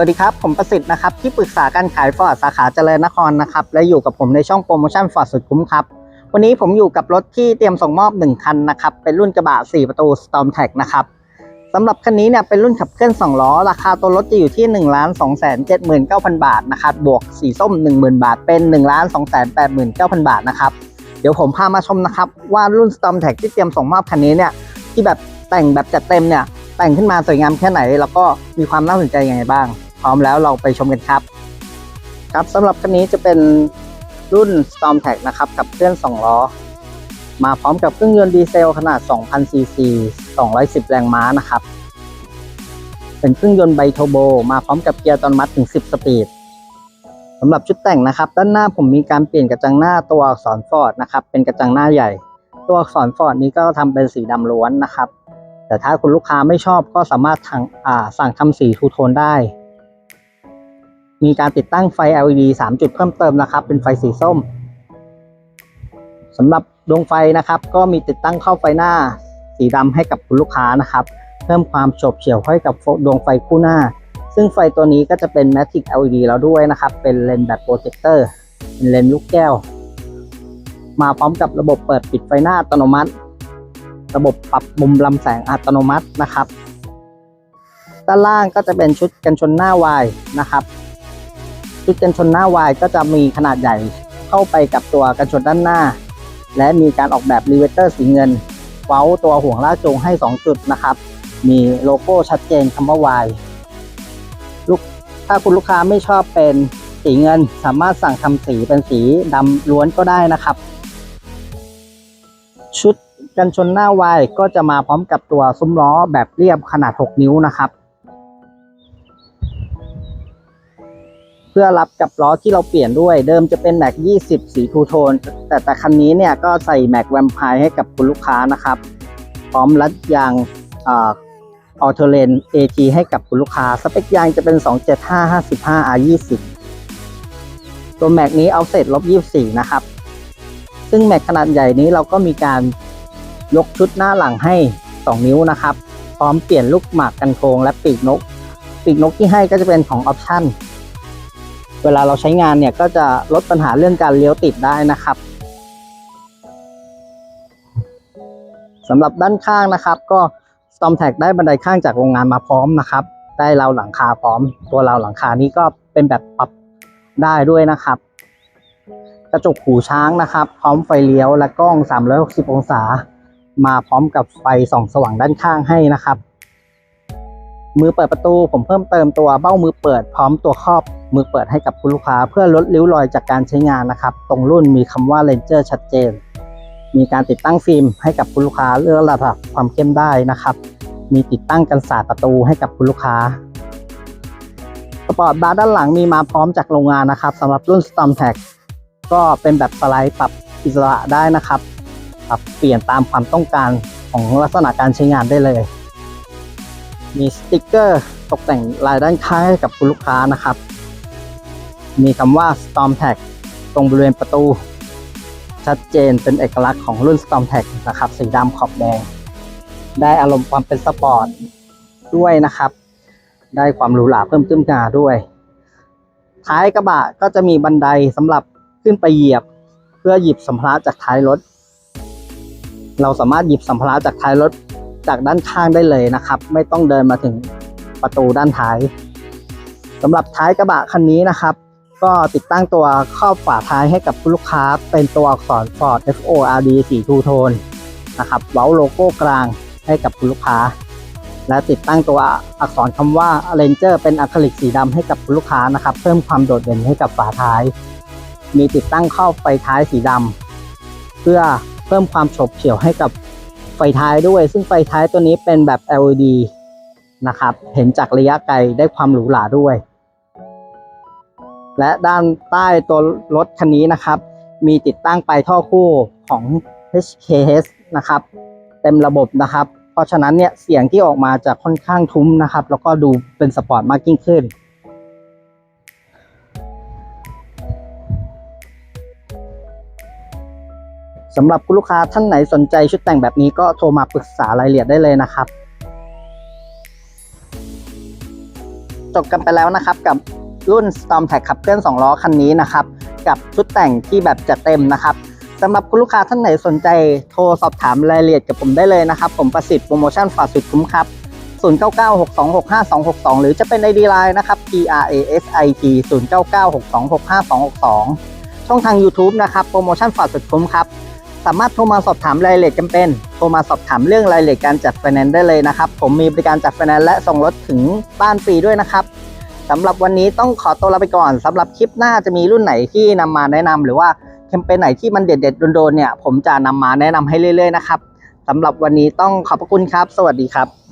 วัสดีครับ ผมประสิทธิ์นะครับ ที่ปรึกษาการขายฟอร์ดสาขาเจริญนครนะครับ และอยู่กับผมในช่องโปรโมชั่นฟอร์ดสุดคุ้มครับ วันนี้ผมอยู่กับรถที่เตรียมส่งมอบ 1 คันนะครับ เป็นรุ่นกระบะ 4 ประตู Storm t a g นะครับสำหรับคันนี้เนี่ยเป็นรุ่นขับเคลื่อน 2 ล้อ ราคาตัวรถจะอยู่ที่ 1 2 7 9 0 0 0บาทนะครับบวกสีส้ม 10,000 บาท เป็น 1 2 8 9 0 0 0 บาทนะครับเดี๋ยวผมพามาชมนะครับว่ารุ่น Storm t a g ที่เตรียมส่งมอบคันนี้เนี่ยที่แบบแต่งแบบจัดเต็มเนี่ยแต่งขึ้นมาสวยงามแค่ไหน แล้วก็มีความน่าสนใจยังไงบ้าง พร้อมแล้วเราไปชมกันครับ ครับสำหรับคันนี้จะเป็นรุ่น Storm t a g นะครับกับเครื่อง2ล้อ มาพร้อมกับเครื่องยนต์ดีเซลขนาด 2,000 ซีซี 210 แรงม้านะครับ เป็นเครื่องยนต์ไบโทโบ มาพร้อมกับเกียร์ตโนมัติถึง 10 สปีดสำหรับชุดแต่งนะครับ ด้านหน้าผมมีการเปลี่ยนกระจังหน้าตัวอักษรฟอร์ดนะครับเป็นกระจังหน้าใหญ่ ตัวอักษรฟอร์ดนี้ก็ทำเป็นสีดำล้วนนะครับ แต่ถ้าคุณลูกค้าไม่ชอบก็สามารถทางสั่งทำสีทูโทนได้ มีการติดตั้งไฟ LED 3 จุดเพิ่มเติมนะครับ เป็นไฟสีส้มสำหรับดวงไฟนะครับ ก็มีติดตั้งเข้าไฟหน้าสีดำให้กับคุณลูกค้านะครับ เพิ่มความโฉบเฉี่ยวให้กับดวงไฟคู่หน้า ซึ่งไฟตัวนี้ก็จะเป็น Matic LED แล้วด้วยนะครับ เป็นเลนส์แบบโปรเจคเตอร์เป็นเลนส์ลูกแก้ว มาพร้อมกับระบบเปิดปิดไฟหน้าอัตโนมัติ ระบบปรับมุมลำแสงอัตโนมัตินะครับ ด้านล่างก็จะเป็นชุดกันชนหน้าวายนะครับ ชุดกันชนหน้าวายก็จะมีขนาดใหญ่เข้าไปกับตัวกันชนด้านหน้า และมีการออกแบบรีเวเตอร์สีเงิน เว้าตัวห่วงลากจูงให้ 2 จุดนะครับ มีโลโก้ชัดเจนคำว่าวายลูกถ้าคุณลูกค้าไม่ชอบเป็นสีเงินสามารถสั่งทำสีเป็นสีดำล้วนก็ได้นะครับ ชุดกันชนหน้าวายก็จะมาพร้อมกับตัวซุ้มล้อแบบเรียบขนาด 6 นิ้วนะครับ เพื่อรับกับล้อที่เราเปลี่ยนด้วย เดิมจะเป็นแม็ก20 สีทูโทน แต่แต่คันนี้เนี่ยก็ใส่แม็กแวมไพร์ให้กับคุณลูกค้านะครับ พร้อมรัดยางออโตเลน AG ให้กับคุณลูกค้า สเปคยางจะเป็น 275 55 R20 ตัวแม็กนี้เอาเสร็จลบ24 นะครับ ซึ่งแม็กขนาดใหญ่นี้เราก็มีการยกชุดหน้าหลังให้ 2 นิ้วนะครับ พร้อมเปลี่ยนลูกหมากกันโครงและปีกนก ปีกนกที่ให้ก็จะเป็นของออปชั่น เวลาเราใช้งานเนี่ยก็จะลดปัญหาเรื่องการเลี้ยวติดได้นะครับสำหรับด้านข้างนะครับ ก็ Storm t a g ได้บันไดข้างจากโรงงานมาพร้อมนะครับ ได้ราวหลังคาพร้อม ตัวราวหลังคานี้ก็เป็นแบบปรับได้ด้วยนะครับ กระจกหูช้างนะครับ พร้อมไฟเลี้ยวและกล้อง 360 องศา มาพร้อมกับไฟส่องสว่างด้านข้างให้นะครับ มือเปิดประตูผมเพิ่มเติมตัวเบ้ามือเปิดพร้อมตัวครอบ มือเปิดให้กับคุณลูกค้าเพื่อลดริ้วรอยจากการใช้งานนะครับ ตรงรุ่นมีคำว่า Ranger ชัดเจน มีการติดตั้งฟิล์มให้กับคุณลูกค้าเลือกระดับความเข้มได้นะครับ มีติดตั้งกันศาสตร์ประตูให้กับคุณลูกค้าสปอร์ตบาร์ด้านหลังมีมาพร้อมจากโรงงานนะครับสำหรับรุ่น Storm t a g ก็เป็นแบบสไลด์ปรับอิสระได้นะครับปรับเปลี่ยนตามความต้องการของลักษณะการใช้งานได้เลย มีสติกเกอร์ตกแต่งลายด้านข้างให้กับคุณลูกค้านะครับ มีคำว่า Storm Tag ตรงบริเวณประตู ชัดเจนเป็นเอกลักษณ์ของรุ่น Storm Tag นะครับสีดำขอบแดง ได้อารมณ์ความเป็นสปอร์ตด้วยนะครับ ได้ความหรูหราเพิ่มขึ้นมาด้วย ท้ายกระบะก็จะมีบันไดสำหรับขึ้นไปเหยียบ เพื่อหยิบสัมภาระจากท้ายรถ เราสามารถหยิบสัมภาระจากท้ายรถจากด้านข้างได้เลยนะครับ ไม่ต้องเดินมาถึงประตูด้านท้ายสำหรับท้ายกระบะคันนี้นะครับ ก็ติดตั้งตัวครอบฝาท้ายให้กับลูกค้า เป็นตัวอักษร Ford FORD สีทูโทนนะครับเว้าโลโก้กลางให้กับคุณลูกค้า และติดตั้งตัวอักษรคำว่า Ranger เป็นอะคริลิกสีดำให้กับคุณลูกค้านะครับ เพิ่มความโดดเด่นให้กับฝาท้าย มีติดตั้งเข้าไฟท้ายสีดำเพื่อเพิ่มความฉบเฉี่ยวให้กับไฟท้ายด้วย ซึ่งไฟท้ายตัวนี้เป็นแบบ LED นะครับ เห็นจากระยะไกลได้ความหรูหราด้วย และด้านใต้ตัวรถคันนี้นะครับ มีติดตั้งไปท่อคู่ของ HKS นะครับ เต็มระบบนะครับ เพราะฉะนั้นเนี่ยเสียงที่ออกมาจะค่อนข้างทุ้มนะครับ แล้วก็ดูเป็นสปอร์ตมากยิ่งขึ้น สำหรับคุณลูกค้าท่านไหนสนใจชุดแต่งแบบนี้ก็โทรมาปรึกษารายละเอียดได้เลยนะครับ จบกันไปแล้วนะครับกับ รุ่น Storm t a g ขับเคลื่อน2ล้อคันนี้นะครับ กับชุดแต่งที่แบบจัดเต็มนะครับสำหรับคุณลูกค้าท่านไหนสนใจโทรสอบถามรายละเอียดกับผมได้เลยนะครับ ผมประสิทธิ์โปรโมชั่นฝากสุดคุ้มครับ 0996265262 หรือจะเป็น ID Line นะครับ P R A S I T 0962652262 ช่องทาง YouTube นะครับโปรโมชั่นฝากสุดคุ้มครับสามารถโทรมาสอบถามรายละเอียดกันเป็น โทรมาสอบถามเรื่องรายละเอียดการจัดไฟแนนซ์ได้เลยนะครับ ผมมีบริการจัดไฟแนนซ์และส่งรถถึงบ้านฟรีด้วยนะครับ สำหรับวันนี้ต้องขอตัวลาไปก่อนสำหรับคลิปหน้าจะมีรุ่นไหนที่นำมาแนะนำหรือว่าแคมเปญไหนที่มันเด็ดๆโดนๆเนี่ย ผมจะนำมาแนะนำให้เรื่อย ๆ นะครับสำหรับวันนี้ต้องขอบพระคุณครับ สวัสดีครับ